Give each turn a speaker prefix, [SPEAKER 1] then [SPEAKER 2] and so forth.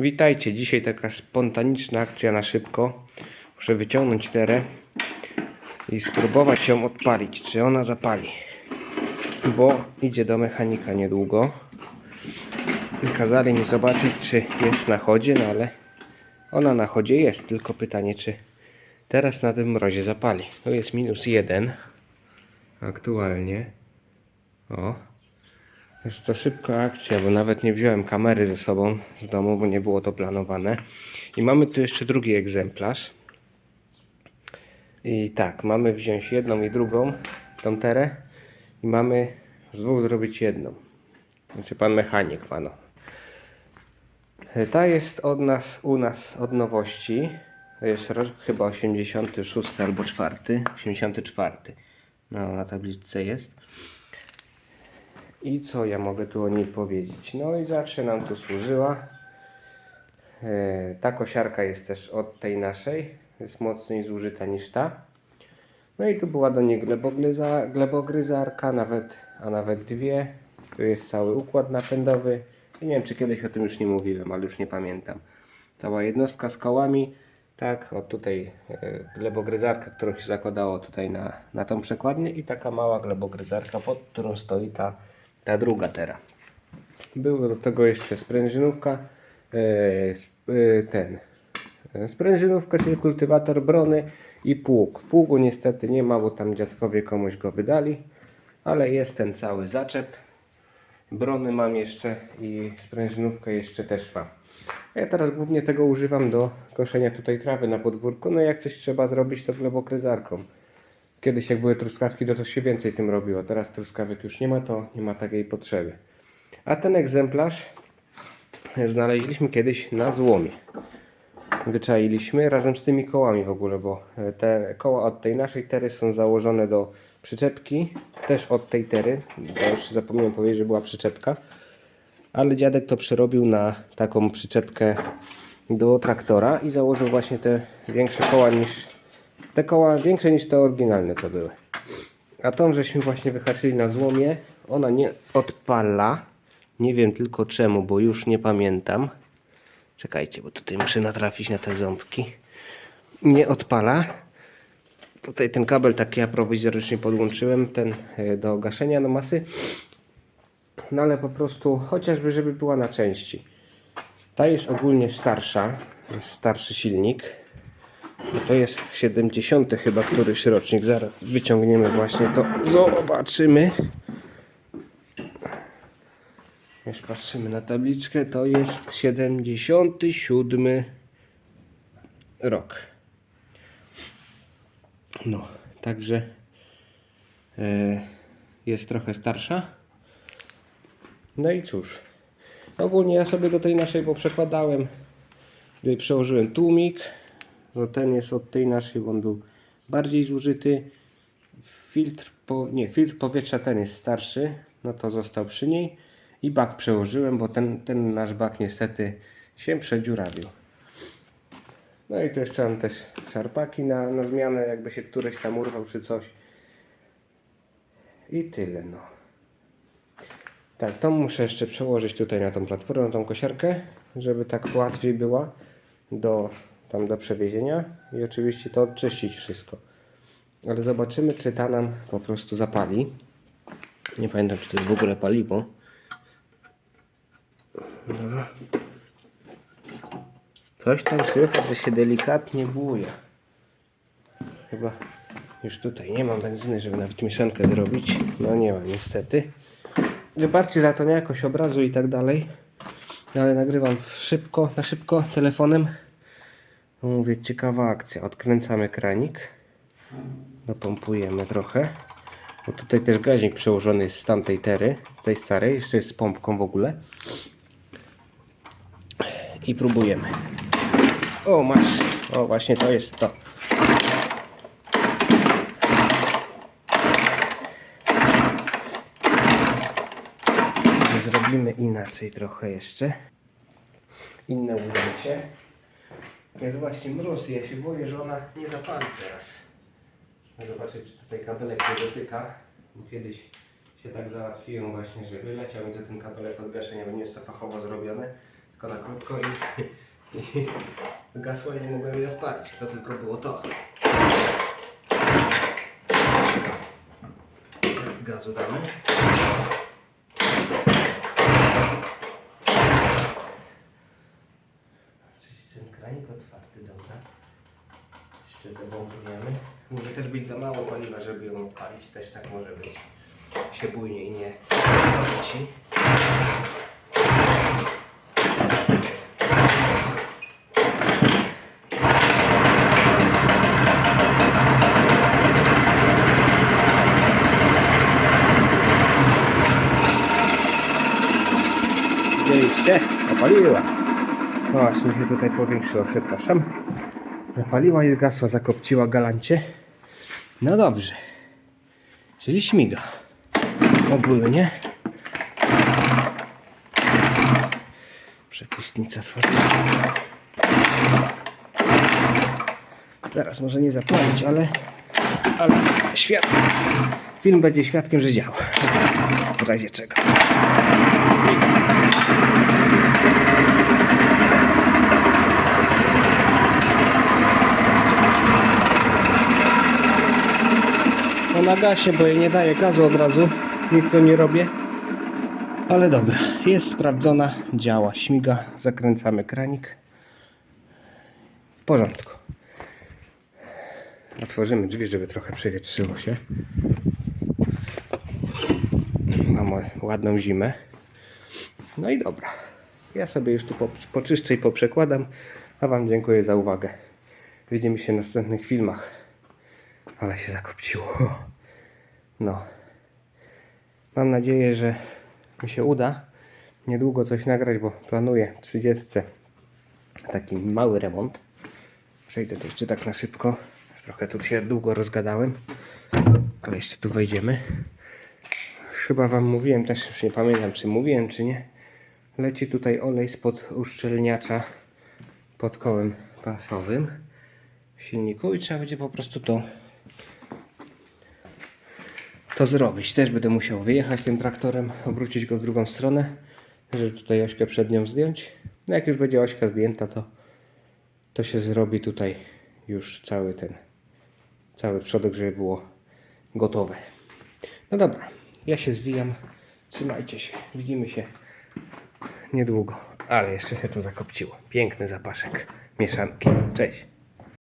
[SPEAKER 1] Witajcie, dzisiaj taka spontaniczna akcja na szybko. Muszę wyciągnąć terę i spróbować ją odpalić, czy ona zapali. Bo idzie do mechanika niedługo. Kazali mi zobaczyć, czy jest na chodzie, no ale ona na chodzie jest, tylko pytanie, czy teraz na tym mrozie zapali. To jest minus jeden aktualnie. O, jest to szybka akcja, bo nawet nie wziąłem kamery ze sobą z domu, bo nie było to planowane. I mamy tu jeszcze drugi egzemplarz. I tak, mamy wziąć jedną i drugą, tą terę. I mamy z dwóch zrobić jedną. Znaczy pan mechanik, pano. Ta jest od nas, u nas od nowości. To jest rok chyba 86 albo 4. 84. No, na tabliczce jest. I co ja mogę tu o niej powiedzieć? No i zawsze nam tu służyła. E, Ta kosiarka jest też od tej naszej. Jest mocniej zużyta niż ta. No i tu była do niej glebogryza, glebogryzarka, nawet, a nawet dwie. Tu jest cały układ napędowy. Nie wiem, czy kiedyś o tym już nie mówiłem, ale już nie pamiętam. Cała jednostka z kołami. Tak, o tutaj e, glebogryzarka, którą się zakładało tutaj na, na tą przekładnię i taka mała glebogryzarka, pod którą stoi ta, ta druga tera. Było do tego jeszcze sprężynówka, e, e, ten, e, sprężynówka, czyli kultywator brony i pług. Pługu niestety nie ma, bo tam dziadkowie komuś go wydali, ale jest ten cały zaczep. Brony mam jeszcze i sprężynówkę jeszcze też mam. Ja teraz głównie tego używam do koszenia tutaj trawy na podwórku. No jak coś trzeba zrobić, to glebokryzarką. Kiedyś jak były truskawki, to, to się więcej tym robiło. Teraz truskawek już nie ma, to nie ma takiej potrzeby. A ten egzemplarz znaleźliśmy kiedyś na złomie. Wyczailiśmy razem z tymi kołami w ogóle, bo e, te koła od tej naszej tery są założone do przyczepki. Też od tej tery, bo już zapomniałem powiedzieć, że była przyczepka. Ale dziadek to przerobił na taką przyczepkę do traktora i założył właśnie te większe koła niż te koła większe niż te oryginalne co były. A tą żeśmy właśnie wyhaczyli na złomie. Ona nie odpala. Nie wiem tylko czemu, bo już nie pamiętam. Czekajcie, bo tutaj muszę natrafić na te ząbki. Nie odpala. Tutaj ten kabel taki ja prowizorycznie podłączyłem, ten e, do gaszenia na masy. No ale po prostu chociażby, żeby była na części. Ta jest ogólnie starsza, starszy silnik. No to jest 70 chyba któryś rocznik. Zaraz wyciągniemy właśnie to. Zobaczymy. Już patrzymy na tabliczkę. To jest 77 rok. No, także e, jest trochę starsza. No i cóż. Ogólnie ja sobie do tej naszej poprzekładałem. Tutaj przełożyłem tłumik. No ten jest od tej naszej, bo on był bardziej zużyty. Filtr, po, nie, filtr powietrza ten jest starszy, no to został przy niej. I bak przełożyłem, bo ten, ten nasz bak niestety się przedziurawił. No i tu jeszcze mam też szarpaki na, na zmianę, jakby się któryś tam urwał czy coś. I tyle no. Tak, to muszę jeszcze przełożyć tutaj na tą platformę, na tą kosiarkę, żeby tak łatwiej była do, tam do przewiezienia i oczywiście to odczyścić wszystko. Ale zobaczymy, czy ta nam po prostu zapali. Nie pamiętam, czy to jest w ogóle paliwo. Dobra. Coś tam słychać, że się delikatnie buja. Chyba już tutaj nie mam benzyny, żeby nawet mieszankę zrobić. No nie mam niestety. Wybaczcie za tą jakość obrazu i tak dalej. Ale nagrywam szybko, na szybko telefonem. Mówię, ciekawa akcja. Odkręcamy kranik. Dopompujemy trochę. Bo tutaj też gaźnik przełożony jest z tamtej tery, tej starej, jeszcze jest z pompką w ogóle. I próbujemy. O, masz. O, właśnie to jest to. Zrobimy inaczej trochę jeszcze. Inne ujęcie. Jest właśnie mróz i ja się boję, że ona nie zapali teraz. Zobaczę, czy tutaj kabelek nie dotyka. Kiedyś się tak załatwiłem właśnie, że wyleciał mi to ten kabelek od gaszenia, bo nie jest to fachowo zrobione. tylko na krótko i, i gasło nie mogłem jej odpalić. To tylko było to. Gazu damy. Oczywiście ten kranik otwarty, dobra. To wątujemy. Może też być za mało paliwa, żeby ją odpalić. Też tak może być. Się bujnie i nie leci. Widzieliście? Opaliła. O, aż mi się tutaj powiększyło, przepraszam. Zapaliła i zgasła, zakopciła galancie. No dobrze. Czyli śmiga. Ogólnie. Przepustnica tworzy. Teraz może nie zapalić, ale, ale świat, film będzie świadkiem, że działa. W razie czego. Na gasie, bo jej nie daję gazu od razu. Nic to nie robię. Ale dobra, jest sprawdzona, działa, śmiga. Zakręcamy kranik. W porządku. Otworzymy drzwi, żeby trochę przewietrzyło się. Mamy ładną zimę. No i dobra. Ja sobie już tu po- poczyszczę i poprzekładam. A Wam dziękuję za uwagę. Widzimy się w następnych filmach. Ale się zakopciło. No. Mam nadzieję, że mi się uda niedługo coś nagrać, bo planuję w 30 taki mały remont. Przejdę to jeszcze tak na szybko. Trochę tu się długo rozgadałem, ale jeszcze tu wejdziemy. Chyba Wam mówiłem, też już nie pamiętam, czy mówiłem, czy nie. Leci tutaj olej spod uszczelniacza pod kołem pasowym w silniku i trzeba będzie po prostu to to zrobić. Też będę musiał wyjechać tym traktorem, obrócić go w drugą stronę, żeby tutaj ośkę przednią zdjąć. No jak już będzie ośka zdjęta, to, to się zrobi tutaj już cały ten, cały przodek, żeby było gotowe. No dobra, ja się zwijam. Trzymajcie się. Widzimy się niedługo. Ale jeszcze się tu zakopciło. Piękny zapaszek mieszanki. Cześć.